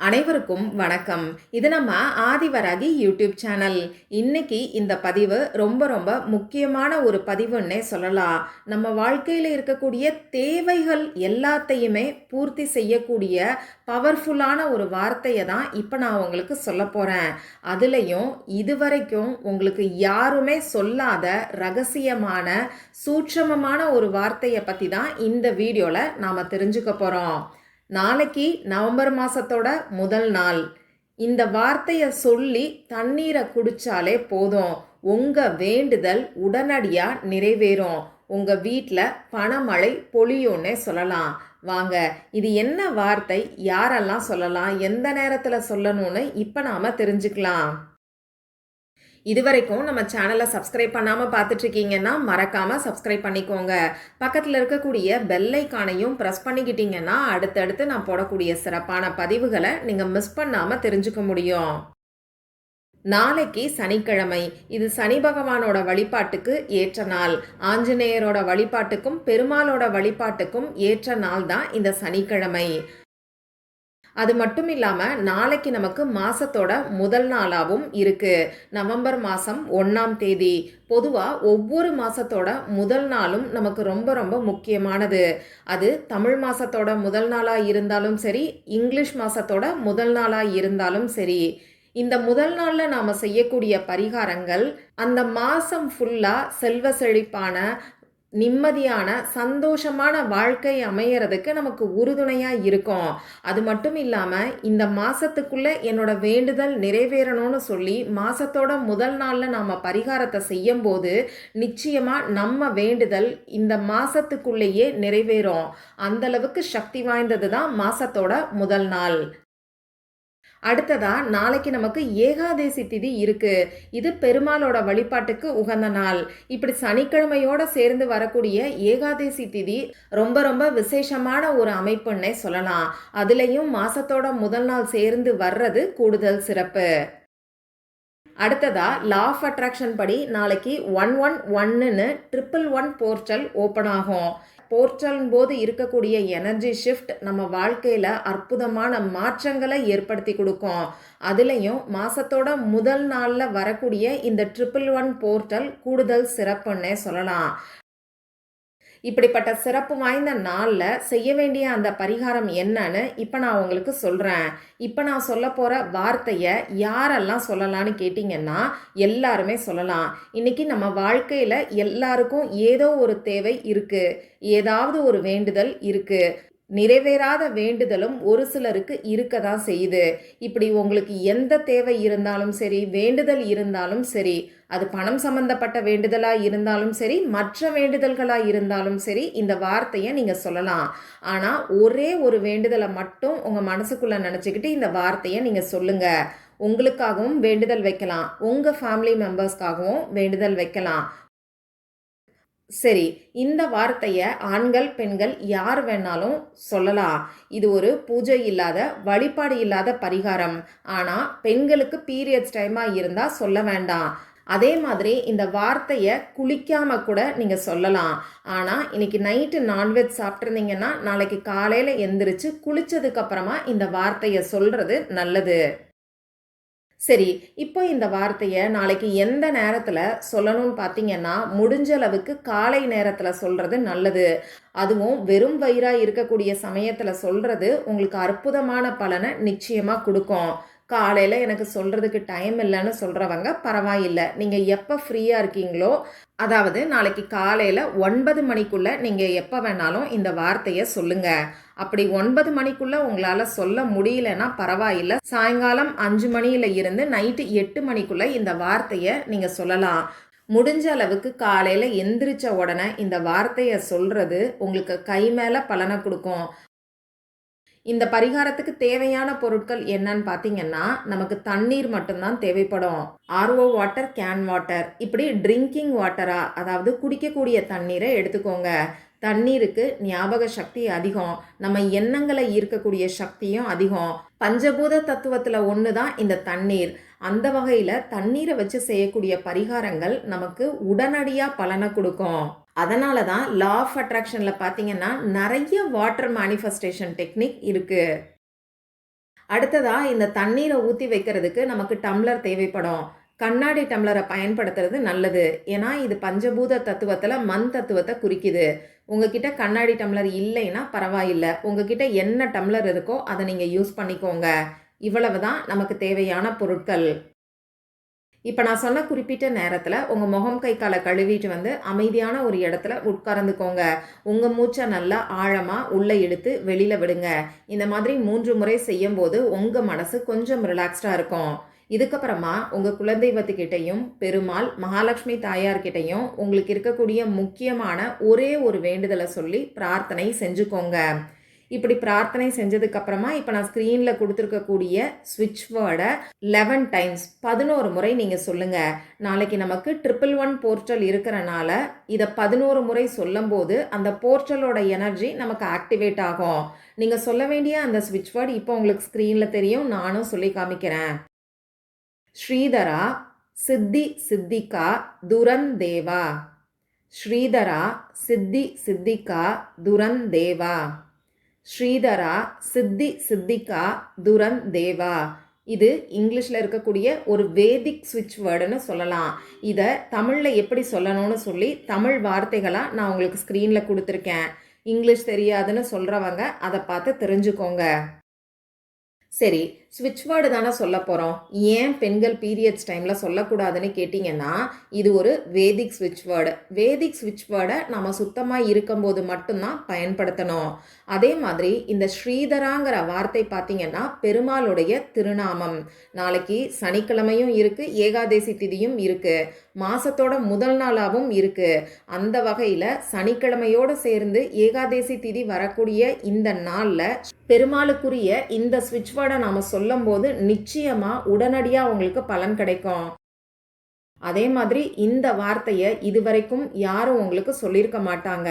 அனைவருக்கும் வணக்கம். இது நம்ம ஆதிவராகி யூடியூப் சேனல். இன்னைக்கு இந்த பதிவு ரொம்ப ரொம்ப முக்கியமான ஒரு பதிவுன்னே சொல்லலாம். நம்ம வாழ்க்கையில் இருக்கக்கூடிய தேவைகள் எல்லாத்தையுமே பூர்த்தி செய்யக்கூடிய பவர்ஃபுல்லான ஒரு வார்த்தையை தான் இப்போ நான் உங்களுக்கு சொல்ல போகிறேன் அதுலேயும் இதுவரைக்கும் உங்களுக்கு யாருமே சொல்லாத ரகசியமான சூட்சமமான ஒரு வார்த்தையை பற்றி தான் இந்த வீடியோவில் நாம் தெரிஞ்சுக்க போகிறோம் நாளைக்கு நவம்பர் மாதத்தோட முதல் நாள். இந்த வார்த்தையை சொல்லி தண்ணீரை குடித்தாலே போதும். உங்கள் வேண்டுதல் உடனடியாக நிறைவேறும். உங்கள் வீட்டில் பணமழை பொழியும்னே சொல்லலாம். வாங்க இது என்ன வார்த்தை? யாரெல்லாம் சொல்லலாம்? எந்த நேரத்தில் சொல்லணும்னு இப்போ நாம் தெரிஞ்சுக்கலாம். இதுவரைக்கும் நம்ம சேனலை சப்ஸ்கிரைப் பண்ணாமல் பார்த்துட்ருக்கீங்கன்னா மறக்காமல் சப்ஸ்கிரைப் பண்ணிக்கோங்க. பக்கத்தில் இருக்கக்கூடிய பெல்லைக்கானையும் ப்ரெஸ் பண்ணிக்கிட்டீங்கன்னா அடுத்தடுத்து நான் போடக்கூடிய சிறப்பான பதிவுகளை நீங்கள் மிஸ் பண்ணாமல் தெரிஞ்சுக்க முடியும். நாளைக்கு சனிக்கிழமை. இது சனி பகவானோட வழிபாட்டுக்கு ஏற்ற நாள். ஆஞ்சநேயரோட வழிபாட்டுக்கும் பெருமாளோட வழிபாட்டுக்கும் ஏற்ற நாள் தான் இந்த சனிக்கிழமை. அது மட்டும் இல்லாமல் நாளைக்கு நமக்கு மாதத்தோட முதல் நாளாகவும் இருக்குது நவம்பர் மாதம் ஒன்றாம் தேதி. பொதுவாக ஒவ்வொரு மாதத்தோட முதல் நாளும் நமக்கு ரொம்ப ரொம்ப முக்கியமானது. அது தமிழ் மாதத்தோட முதல் நாளாக இருந்தாலும் சரி இங்கிலீஷ் மாதத்தோட முதல் நாளாக இருந்தாலும் சரி. இந்த முதல் நாளில் நாம் செய்யக்கூடிய பரிகாரங்கள் அந்த மாதம் ஃபுல்லாக செல்வ செழிப்பான நிம்மதியான சந்தோஷமான வாழ்க்கை அமையறதுக்கு நமக்கு உறுதுணையாக இருக்கும். அது மட்டும் இல்லாமல் இந்த மாதத்துக்குள்ளே என்னோட வேண்டுதல் நிறைவேறணும்னு சொல்லி மாதத்தோட முதல் நாளில் நாம் பரிகாரத்தை செய்யும் போது நிச்சயமாக நம்ம வேண்டுதல் இந்த மாதத்துக்குள்ளேயே நிறைவேறும். அந்தளவுக்கு சக்தி வாய்ந்தது தான் மாதத்தோட முதல் நாள். அடுத்ததாக நாளைக்கு நமக்கு ஏகாதேசி திதி இருக்குது இது பெருமாளோட வழிபாட்டுக்கு உகந்த நாள். இப்படி சனிக்கிழமையோடு சேர்ந்து வரக்கூடிய ஏகாதேசி திதி ரொம்ப ரொம்ப விசேஷமான ஒரு அமைப்புன்னே சொல்லலாம். அதுலேயும் மாசத்தோட முதல் நாள் சேர்ந்து வர்றது கூடுதல் சிறப்பு. அடுத்ததா லா ஆஃப் அட்ராக்ஷன் படி நாளைக்கு ஒன் ஒன் ஒன்னுன்னு ட்ரிபிள் ஒன் போர்ட்டல் ஓப்பன் ஆகும். போர்ட்டலின் போது இருக்கக்கூடிய எனர்ஜி ஷிஃப்ட் நம்ம வாழ்க்கையில் அற்புதமான மாற்றங்களை ஏற்படுத்தி கொடுக்கும். அதுலேயும் மாதத்தோட முதல் நாளில் வரக்கூடிய இந்த ட்ரிபிள் ஒன் போர்ட்டல் கூடுதல் சிறப்புன்னே சொல்லலாம். இப்படிப்பட்ட சிறப்பு வாய்ந்த நாளில் செய்ய வேண்டிய அந்த பரிகாரம் என்னன்னு இப்போ நான் உங்களுக்கு சொல்கிறேன் இப்போ நான் சொல்ல போகிற வார்த்தையை யாரெல்லாம் சொல்லலான்னு கேட்டிங்கன்னா எல்லாருமே சொல்லலாம். இன்றைக்கி நம்ம வாழ்க்கையில் எல்லாருக்கும் ஏதோ ஒரு தேவை இருக்குது ஏதாவது ஒரு வேண்டுதல் இருக்குது நிறைவேறாத வேண்டுதலும் ஒரு சிலருக்கு இருக்க தான் செய்யுது. இப்படி உங்களுக்கு எந்த தேவை இருந்தாலும் சரி வேண்டுதல் இருந்தாலும் சரி அது பணம் சம்பந்தப்பட்ட வேண்டுதலாக இருந்தாலும் சரி மற்ற வேண்டுதல்களாக இருந்தாலும் சரி இந்த வார்த்தையை நீங்கள் சொல்லலாம். ஆனால் ஒரே ஒரு வேண்டுதலை மட்டும் உங்கள் மனசுக்குள்ளே நினச்சிக்கிட்டு இந்த வார்த்தையை நீங்கள் சொல்லுங்கள் உங்களுக்காகவும் வேண்டுதல் வைக்கலாம். உங்கள் ஃபேமிலி மெம்பர்ஸ்க்காகவும் வேண்டுதல் வைக்கலாம். சரி இந்த வார்த்தையை ஆண்கள் பெண்கள் யார் வேணாலும் சொல்லலாம். இது ஒரு பூஜை இல்லாத வழிபாடு இல்லாத பரிகாரம். ஆனால் பெண்களுக்கு பீரியட்ஸ் டைமாக இருந்தால் சொல்ல வேண்டாம். அதே மாதிரி இந்த வார்த்தையை குளிக்காமல் கூட நீங்கள் சொல்லலாம். ஆனால் இன்னைக்கு நைட்டு நான்வெஜ் சாப்பிட்ருந்தீங்கன்னா நாளைக்கு காலையில் எந்திரிச்சு குளித்ததுக்கப்புறமா இந்த வார்த்தையை சொல்கிறது நல்லது. சரி இப்போ இந்த வார்த்தையை நாளைக்கு எந்த நேரத்தில் சொல்லணும்னு பார்த்தீங்கன்னா முடிஞ்ச அளவுக்கு காலை நேரத்தில் சொல்கிறது நல்லது. அதுவும் வெறும் வயிறாக இருக்கக்கூடிய சமயத்தில் சொல்கிறது உங்களுக்கு அற்புதமான பலனை நிச்சயமாக கொடுக்கும். காலையில் எனக்கு சொல்கிறதுக்கு டைம் இல்லைன்னு சொல்கிறவங்க பரவாயில்லை. நீங்கள் எப்போ ஃப்ரீயாக இருக்கீங்களோ அதாவது நாளைக்கு காலையில் ஒன்பது மணிக்குள்ளே நீங்கள் எப்போ வேணாலும் இந்த வார்த்தையை சொல்லுங்கள் அப்படி ஒன்பது மணிக்குள்ளே உங்களால் சொல்ல முடியலன்னா பரவாயில்ல. சாயங்காலம் அஞ்சு மணியில் இருந்து நைட்டு எட்டு மணிக்குள்ளே இந்த வார்த்தையை நீங்கள் சொல்லலாம். முடிஞ்ச அளவுக்கு காலையில் எந்திரிச்ச உடனே இந்த வார்த்தையை சொல்கிறது உங்களுக்கு கை மேலே பலனை கொடுக்கும். இந்த பரிகாரத்துக்கு தேவையான பொருட்கள் என்னன்னு பார்த்தீங்கன்னா நமக்கு தண்ணீர் மட்டும்தான் தேவைப்படும். ஆர்ஓ வாட்டர் கேன் வாட்டர் இப்படி ட்ரிங்கிங் வாட்டரா அதாவது குடிக்கக்கூடிய தண்ணீரை எடுத்துக்கோங்க. தண்ணீருக்கு ஞாபக சக்தி அதிகம். நம்ம எண்ணங்களை ஈர்க்கக்கூடிய சக்தியும் அதிகம். பஞ்சபூத தத்துவத்தில் ஒன்று தான் இந்த தண்ணீர். அந்த வகையில் தண்ணீரை வச்சு செய்யக்கூடிய பரிகாரங்கள் நமக்கு உடனடியாக பலனை கொடுக்கும். அதனால தான் லா ஆஃப் அட்ராக்ஷனில் பார்த்தீங்கன்னா நிறைய வாட்டர் மேனிஃபெஸ்டேஷன் டெக்னிக் இருக்குது அடுத்ததாக இந்த தண்ணீரை ஊற்றி வைக்கிறதுக்கு நமக்கு டம்ளர் தேவைப்படும். கண்ணாடி டம்ளரை பயன்படுத்துறது நல்லது. ஏன்னா இது பஞ்சபூத தத்துவத்தில் மண் தத்துவத்தை குறிக்குது. உங்ககிட்ட கண்ணாடி டம்ளர் இல்லைன்னா பரவாயில்லை. உங்ககிட்ட என்ன டம்ளர் இருக்கோ அதை நீங்கள் யூஸ் பண்ணிக்கோங்க. இவ்வளவு தான் நமக்கு தேவையான பொருட்கள். இப்போ நான் சொன்ன குறிப்பிட்ட நேரத்தில் உங்கள் முகம் கை காலை கழுவிட்டு வந்து அமைதியான ஒரு இடத்துல உட்கார்ந்துக்கோங்க. உங்கள் மூச்சை நல்லா ஆழமாக உள்ளே இழுத்து வெளியில் விடுங்க. இந்த மாதிரி மூன்று முறை செய்யும்போது உங்கள் மனசு கொஞ்சம் ரிலாக்ஸ்டாக இருக்கும். இதுக்கப்புறமா உங்கள் குலதெய்வத்துக்கிட்டையும் பெருமாள் மகாலட்சுமி தாயார்கிட்டையும் உங்களுக்கு இருக்கக்கூடிய முக்கியமான ஒரே ஒரு வேண்டுதலை சொல்லி பிரார்த்தனை செஞ்சுக்கோங்க. இப்படி பிரார்த்தனை செஞ்சதுக்கு அப்புறமா இப்போ நான் ஸ்க்ரீனில் கொடுத்துருக்கக்கூடிய ஸ்விட்ச் வேர்டை லெவன் டைம்ஸ் பதினோரு முறை நீங்கள் சொல்லுங்கள் நாளைக்கு நமக்கு ட்ரிபிள் ஒன் போர்ட்டல் இருக்கிறனால இதை பதினோரு முறை சொல்லும்போது அந்த போர்ட்டலோட எனர்ஜி நமக்கு ஆக்டிவேட் ஆகும். நீங்கள் சொல்ல வேண்டிய அந்த ஸ்விட்ச் வேர்டு இப்போ உங்களுக்கு ஸ்க்ரீனில் தெரியும் நானும் சொல்லி காமிக்கிறேன். ஸ்ரீதரா சித்தி சித்திகா துரந்தேவா. ஸ்ரீதரா சித்தி சித்திகா துரந்தேவா. ஸ்ரீதரா சித்தி சித்திகா துரன் தேவா. இது இங்கிலீஷில் இருக்கக்கூடிய ஒரு வேதிக் ஸ்விட்ச் வேர்டுன்னு சொல்லலாம். இதை தமிழில் எப்படி சொல்லணும்னு சொல்லி தமிழ் வார்த்தைகளாக நான் உங்களுக்கு ஸ்க்ரீனில் கொடுத்துருக்கேன். இங்கிலீஷ் தெரியாதுன்னு சொல்கிறவங்க அதை பார்த்து தெரிஞ்சுக்கோங்க. சரி ஸ்விட்ச் வேர்டு தானே சொல்ல போகிறோம் ஏன் பெண்கள் பீரியட்ஸ் டைமில் சொல்லக்கூடாதுன்னு கேட்டிங்கன்னா இது ஒரு வேதிக் ஸ்விட்ச் வேர்டு வேதிக் ஸ்விட்ச் வேர்டை நம்ம சுத்தமாக இருக்கும்போது மட்டும்தான் பயன்படுத்தணும். அதே மாதிரி இந்த ஸ்ரீதராங்கிற வார்த்தை பார்த்தீங்கன்னா பெருமாளுடைய திருநாமம். நாளைக்கு சனிக்கிழமையும் இருக்குது ஏகாதேசி திதியும் இருக்குது மாதத்தோட முதல் நாளாகவும் இருக்குது அந்த வகையில் சனிக்கிழமையோடு சேர்ந்து ஏகாதேசி திதி வரக்கூடிய இந்த நாளில் பெருமாளுக்குரிய இந்த ஸ்விட்ச் வேர்டை நாம் சொல்லும்போது நிச்சயமாக உடனடியாக உங்களுக்கு பலன் கிடைக்கும். அதே மாதிரி இந்த வார்த்தையை இதுவரைக்கும் யாரும் உங்களுக்கு சொல்லியிருக்க மாட்டாங்க.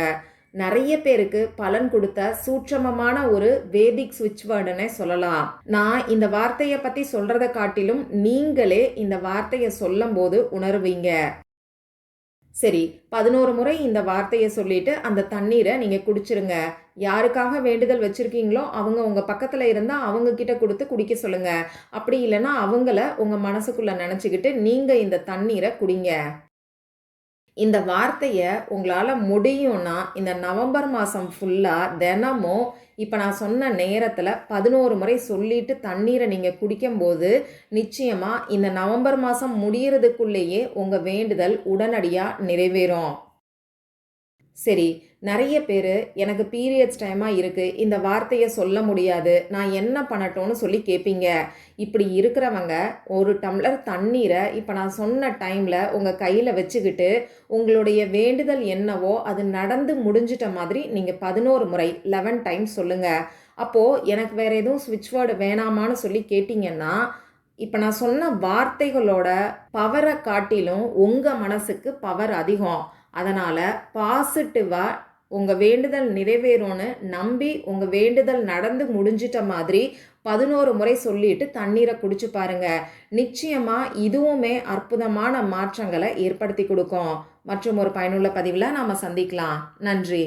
நிறைய பேருக்கு பலன் கொடுத்த சூட்சமமான ஒரு வேதிக் சுவிட்ச் வேர்டுன்னே சொல்லலாம். நான் இந்த வார்த்தையை பற்றி சொல்கிறத காட்டிலும் நீங்களே இந்த வார்த்தையை சொல்லும் போது உணர்வீங்க. சரி பதினோரு முறை இந்த வார்த்தையை சொல்லிட்டு அந்த தண்ணீரை நீங்கள் குடிச்சிருங்க. யாருக்காக வேண்டுதல் வச்சுருக்கீங்களோ அவங்க உங்கள் பக்கத்தில் இருந்தால் அவங்க கிட்ட கொடுத்து குடிக்க சொல்லுங்கள் அப்படி இல்லைன்னா அவங்கள உங்கள் மனசுக்குள்ளே நினச்சிக்கிட்டு நீங்கள் இந்த தண்ணீரை குடிங்க. இந்த வார்த்தையை உங்களால் முடியும்னா இந்த நவம்பர் மாதம் ஃபுல்லாக தினமும் இப்போ நான் சொன்ன நேரத்தில் பதினோரு முறை சொல்லிட்டு தண்ணீரை நீங்கள் குடிக்கும்போது நிச்சயமாக இந்த நவம்பர் மாதம் முடியறதுக்குள்ளேயே உங்கள் வேண்டுதல் உடனடியாக நிறைவேறும். சரி நிறைய பேர் எனக்கு பீரியட்ஸ் டைமாக இருக்குது இந்த வார்த்தையை சொல்ல முடியாது நான் என்ன பண்ணட்டோன்னு சொல்லி கேட்பீங்க இப்படி இருக்கிறவங்க ஒரு டம்ளர் தண்ணீரை இப்போ நான் சொன்ன டைமில் உங்கள் கையில் வச்சுக்கிட்டு உங்களுடைய வேண்டுதல் என்னவோ அது நடந்து முடிஞ்சிட்ட மாதிரி நீங்கள் பதினோரு முறை லெவன் டைம்ஸ் சொல்லுங்கள் அப்போது எனக்கு வேறு எதுவும் ஸ்விட்ச் வேர்டு வேணாமான்னு சொல்லி கேட்டிங்கன்னா இப்போ நான் சொன்ன வார்த்தைகளோட பவரை காட்டிலும் உங்கள் மனசுக்கு பவர் அதிகம். அதனால் பாசிட்டிவாக உங்கள் வேண்டுதல் நிறைவேறும்னு நம்பி உங்கள் வேண்டுதல் நடந்து முடிஞ்சிட்ட மாதிரி பதினோரு முறை சொல்லிட்டு தண்ணீரை குடிச்சு பாருங்க. நிச்சயமாக இதுவுமே அற்புதமான மாற்றங்களை ஏற்படுத்தி கொடுக்கும். மற்றும் ஒரு பயனுள்ள பதிவில் நாம் சந்திக்கலாம். நன்றி.